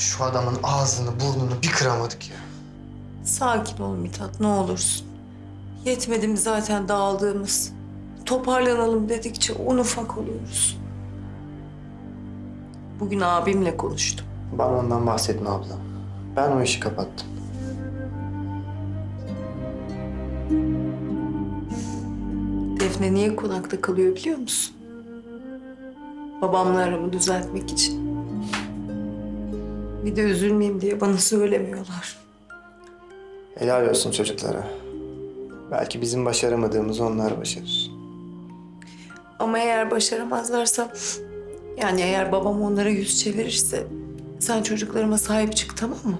Şu adamın ağzını burnunu bir kıramadık ya. Sakin ol Mithat ne olursun. Yetmedi mi zaten dağıldığımız? Toparlanalım dedikçe un ufak oluyoruz. Bugün abimle konuştum. Bana ondan bahsetme abla. Ben o işi kapattım. Defne niye konakta kalıyor biliyor musun? Babamla aramı düzeltmek için. Bir de üzülmeyeyim diye bana söylemiyorlar. Helal olsun çocuklara. Belki bizim başaramadığımızı onlar başarır. Ama eğer başaramazlarsa... Yani eğer babam onlara yüz çevirirse... Sen çocuklarıma sahip çık tamam mı?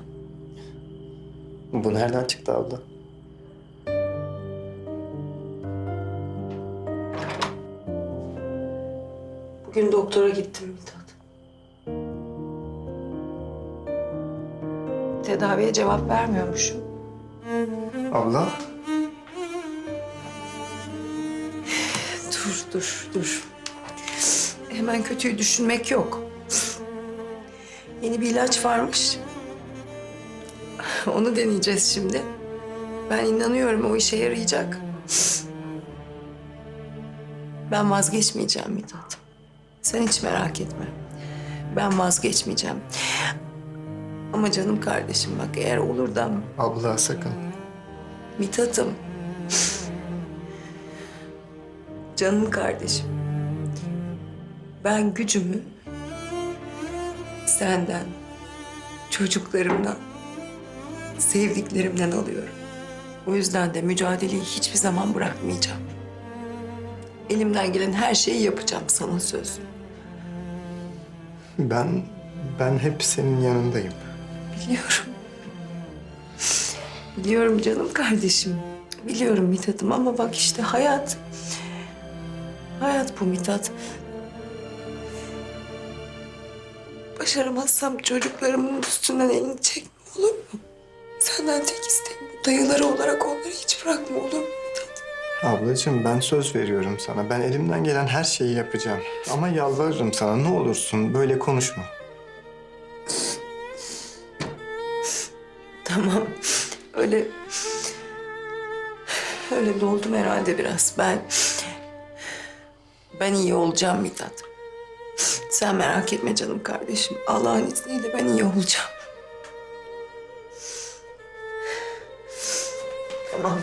Bu nereden çıktı abla? Bugün doktora gittim Mithat. Tedaviye cevap vermiyormuşum. Abla? Dur, dur, dur. Hemen kötüyü düşünmek yok. Yeni bir ilaç varmış. Onu deneyeceğiz şimdi. Ben inanıyorum o işe yarayacak. Ben vazgeçmeyeceğim Mithat. Sen hiç merak etme. Ben vazgeçmeyeceğim. Ama canım kardeşim bak eğer olur da Abla sakın. Mithat'ım. Canım kardeşim. Ben gücümü senden, çocuklarımdan, sevdiklerimden alıyorum. O yüzden de mücadeleyi hiçbir zaman bırakmayacağım. Elimden gelen her şeyi yapacağım sana söz. Ben, ben hep senin yanındayım. Biliyorum. Biliyorum canım kardeşim. Biliyorum Mithat'ım ama bak işte hayat. Hayat bu Mithat. Başaramazsam çocuklarımın üstünden elini çekme olur mu? Senden tek isteğim. Dayıları olarak onları hiç bırakma olur mu? Ablacığım ben söz veriyorum sana. Ben elimden gelen her şeyi yapacağım. Ama yalvarırım sana ne olursun böyle konuşma. Tamam. Öyle... Öyle doldum herhalde biraz. Ben... Ben iyi olacağım Mithat. Sen merak etme canım kardeşim. Allah'ın izniyle ben iyi olacağım. Tamam.